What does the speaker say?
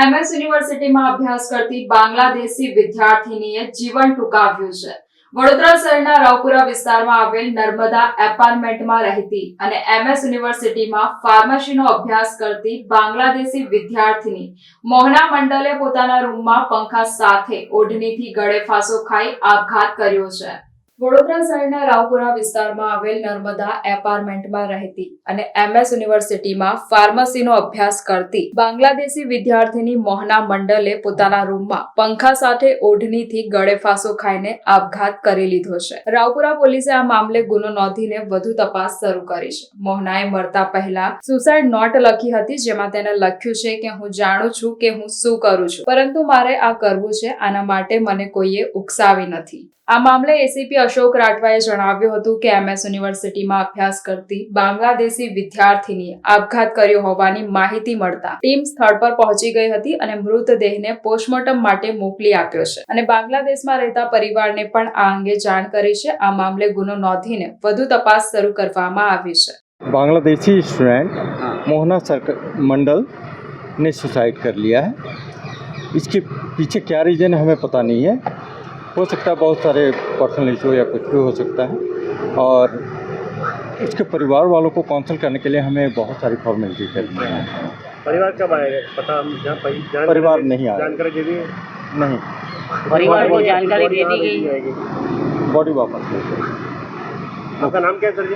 MS યુનિવર્સિટીમાં અભ્યાસ કરતી બાંગ્લાદેશી વિદ્યાર્થીનીએ જીવન ટૂંકાવ્યું છે. વડોદરા શહેરના રાવપુરા વિસ્તારમાં આવેલ નર્મદા એપાર્ટમેન્ટમાં રહેતી અને એમએસ યુનિવર્સિટીમાં ફાર્મસીનો અભ્યાસ કરતી બાંગ્લાદેશી વિદ્યાર્થીની મોહના મંડલે પોતાના રૂમમાં પંખા સાથે ઓઢણીથી ગળે ફાંસો ખાઈ આપઘાત કર્યો છે. વડોદરા શહેરના રાવપુરા વિસ્તારમાં આવેલ નર્મદા એપાર્ટમેન્ટમાં રહેતી અને એમએસ યુનિવર્સિટીમાં ફાર્મસીનો અભ્યાસ કરતી બાંગ્લાદેશી વિદ્યાર્થીની મોહના મંડલે પોતાના રૂમમાં પંખા સાથે ઓઢણીથી ગળે ફાંસો ખાઈને આપઘાત કરી લીધો છે. રાવપુરા પોલીસે આ મામલે ગુનો નોંધીને વધુ તપાસ શરૂ કરી છે. મોહનાએ મરતા પહેલા સુસાઇડ નોટ લખી હતી, જેમાં તેને લખ્યું છે કે, હું જાણું છું કે હું શું કરું છું, પરંતુ મારે આ કરવું છે, આના માટે મને કોઈએ ઉકસાવી નથી. આ મામલે એસીપી અશોક રાઠવાએ જણાવ્યું હતું કે એમએસ યુનિવર્સિટીમાં અભ્યાસ કરતી બાંગ્લાદેશી વિદ્યાર્થીનીએ આપઘાત કર્યો હોવાની માહિતી મળતા ટીમ સ્થળ પર પહોંચી ગઈ હતી અને મૃતદેહને પોસ્ટમોર્ટમ માટે મોકલી આપ્યો છે અને બાંગ્લાદેશમાં રહેતા પરિવારને પણ આ અંગે જાણ કરી છે આ મામલે ગુનો નોંધીને વધુ તપાસ શરૂ કરવામાં આવી છે बांग्लादेशी स्टूडेंट मोहना सरक मंडल ने सुसाइड कर लिया है इसके पीछे क्या रीज़न है हमें पता नहीं है हो सकता है बहुत सारे पर्सनल इशू या कुछ भी हो सकता है। और उसके परिवार वालों को काउंसिल करने के लिए हमें बहुत सारी फॉर्मेलिटी करनी है। परिवार कब आएगा? पता हम जहाँ परिवार नहीं आया। जानकारी दे दी नहीं। परिवार को जानकारी बॉडी दे दी गई। बॉडी वापस। आपका नाम क्या है सर जी?